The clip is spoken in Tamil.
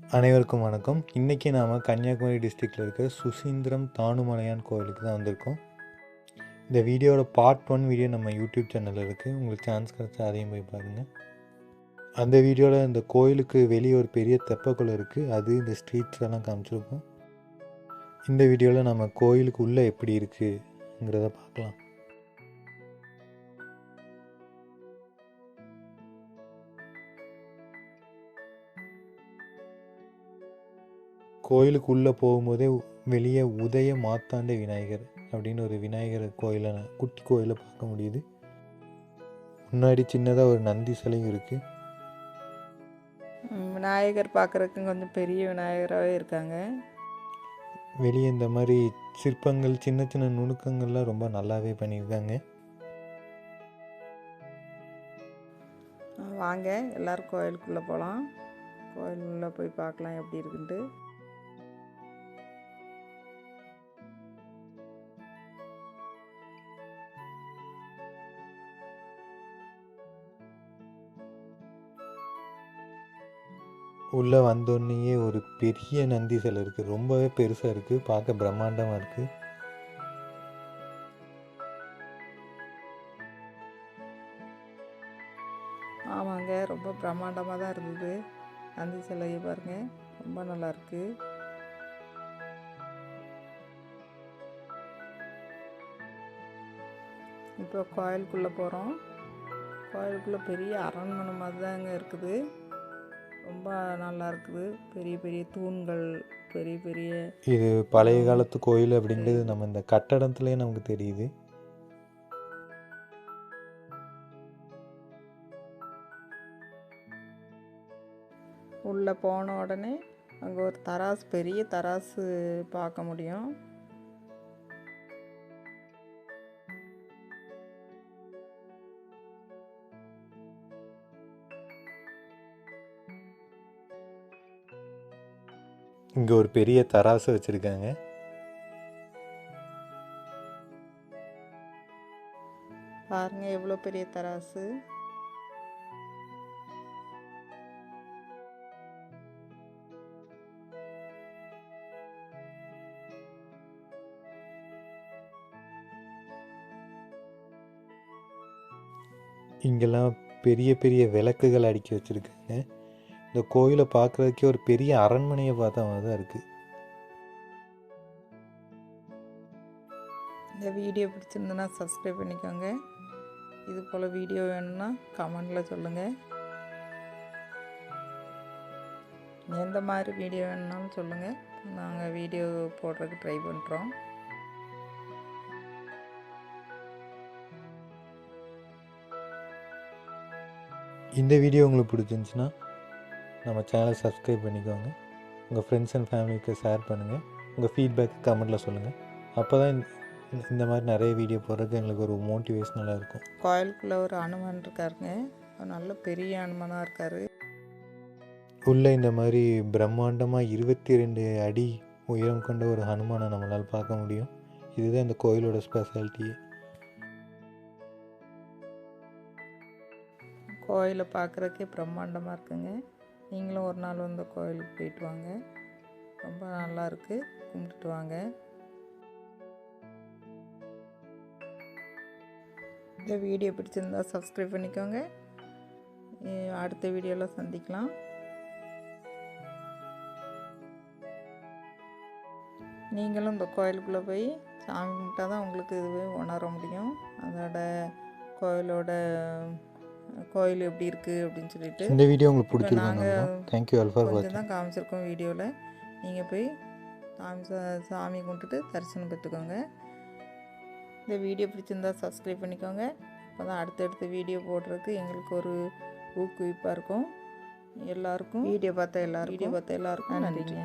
அனைவருக்கும் வணக்கம். இன்றைக்கி நாம் கன்னியாகுமரி டிஸ்ட்ரிக்டில் இருக்க சுசீந்திரம் தானுமலையான் கோவிலுக்கு தான் வந்திருக்கோம். இந்த வீடியோட பார்ட் ஒன் வீடியோ நம்ம யூடியூப் சேனலில் இருக்குது உங்களுக்கு சான்ஸ் கிடச்சா அதையும் போய் பாருங்கள் அந்த வீடியோவில் இந்த கோயிலுக்கு வெளியே ஒரு பெரிய தெப்பக்குளம் இருக்குது அது இந்த ஸ்ட்ரீட்ஸ் எல்லாம் காமிச்சிருக்கோம். இந்த வீடியோவில் நம்ம கோயிலுக்கு உள்ளே எப்படி இருக்குங்கிறத பார்க்கலாம். கோயிலுக்கு உள்ளே போகும்போதே வெளியே உதய மாத்தாண்ட விநாயகர் அப்படின்னு ஒரு விநாயகர் கோயிலை குட்டி கோயிலை பார்க்க முடியுது. முன்னாடி சின்னதாக ஒரு நந்தி சிலையும் இருக்குது விநாயகர் பார்க்குறதுக்கு கொஞ்சம் பெரிய விநாயகராகவே இருக்காங்க. வெளியே இந்த மாதிரி சிற்பங்கள் சின்ன சின்ன நுணுக்கங்கள்லாம் ரொம்ப நல்லாவே பண்ணியிருக்காங்க. வாங்க எல்லாரும் கோயிலுக்குள்ளே போகலாம் கோயிலுக்குள்ளே போய் பார்க்கலாம் எப்படி இருக்குன்ட்டு. உள்ளே வந்தோடனேயே ஒரு பெரிய நந்தி சிலை இருக்குது ரொம்பவே பெருசாக இருக்குது பார்க்க பிரம்மாண்டமாக இருக்குது ஆமாங்க ரொம்ப பிரம்மாண்டமாக தான் இருந்தது. நந்தி சிலையை பாருங்க. ரொம்ப நல்லா இருக்கு. இப்போ கோயிலுக்குள்ளே போகிறோம் கோயிலுக்குள்ளே பெரிய அரண்மனை மாதிரி தாங்க இருக்குது. ரொம்ப நல்லா இருக்குது. பெரிய பெரிய தூண்கள் பெரிய பெரிய இது பழைய காலத்து கோயில் அப்படின்றது நம்ம இந்த கட்டடத்துலேயே நமக்கு தெரியுது. உள்ளே போன உடனே அங்கே ஒரு தராசு பெரிய தராசு பார்க்க முடியும். இங்கே ஒரு பெரிய தராசு வச்சுருக்காங்க. பாருங்க எவ்வளோ பெரிய தராசு. இங்கெல்லாம் பெரிய பெரிய விளக்குகள் அடுக்கி வச்சுருக்காங்க. இந்த கோயிலை பார்க்குறதுக்கே ஒரு பெரிய அரண்மனையை பார்த்த மாதிரி தான் இருக்குது இந்த வீடியோ பிடிச்சிருந்துன்னா சப்ஸ்கிரைப் பண்ணிக்கோங்க. இது போல் வீடியோ வேணும்னா கமெண்டில் சொல்லுங்கள் எந்த மாதிரி வீடியோ வேணும்னாலும் சொல்லுங்கள் நாங்கள் வீடியோ போடுறதுக்கு ட்ரை பண்ணுறோம் இந்த வீடியோ உங்களுக்கு பிடிச்சிருந்துச்சுன்னா நம்ம சேனலை சப்ஸ்கிரைப் பண்ணிக்கோங்க. உங்கள் ஃப்ரெண்ட்ஸ் அண்ட் ஃபேமிலிக்கு ஷேர் பண்ணுங்கள் உங்கள் ஃபீட்பேக் கமெண்ட்டில் சொல்லுங்கள் அப்போ தான் இந்த மாதிரி நிறைய வீடியோ போடுறதுக்கு எங்களுக்கு ஒரு மோட்டிவேஷ்னலாக இருக்கும். கோயிலுக்குள்ளே ஒரு அனுமன் இருக்காருங்க. நல்ல பெரிய அனுமனாக இருக்கார். உள்ளே இந்த மாதிரி பிரம்மாண்டமாக இருபத்தி ரெண்டு அடி உயரம் கொண்ட ஒரு ஹனுமானை நம்மளால் பார்க்க முடியும். இதுதான் இந்த கோயிலோட ஸ்பெஷாலிட்டியே கோயிலை பார்க்குறதுக்கே பிரம்மாண்டமாக இருக்குங்க. நீங்களும் ஒரு நாள் வந்து கோயிலுக்கு போயிட்டு வாங்க. ரொம்ப நல்லாயிருக்கு கும்பிட்டுட்டு வாங்க. இந்த வீடியோ பிடிச்சிருந்தா சப்ஸ்கிரைப் பண்ணிக்கோங்க. அடுத்த வீடியோவில் சந்திக்கலாம். நீங்களும் இந்த கோயிலுக்குள்ளே போய் சாமி கும்பிட்டா தான் உங்களுக்கு இதுவே உணர முடியும். அதோட கோயிலோட கோயில் எப்படி இருக்குது அப்படின்னு சொல்லிட்டு இந்த வீடியோ உங்களுக்கு பிடிச்சிருக்காங்க தேங்க்யூ ஆல் ஃபார் வாட்சிங் தான் காமிச்சிருக்கோம் வீடியோவில் நீங்கள் போய் சாமி சாமி கும்பிட்டுட்டு தரிசனம் பெற்றுக்கோங்க. இந்த வீடியோ பிடிச்சிருந்தா சப்ஸ்கிரைப் பண்ணிக்கோங்க. அப்போ தான் அடுத்தடுத்த வீடியோ போடுறதுக்கு எங்களுக்கு ஒரு ஊக்குவிப்பாக இருக்கும். எல்லாருக்கும் வீடியோ பார்த்த எல்லாருக்கும். வீடியோ பார்த்த எல்லாருக்கும் நன்றிங்க.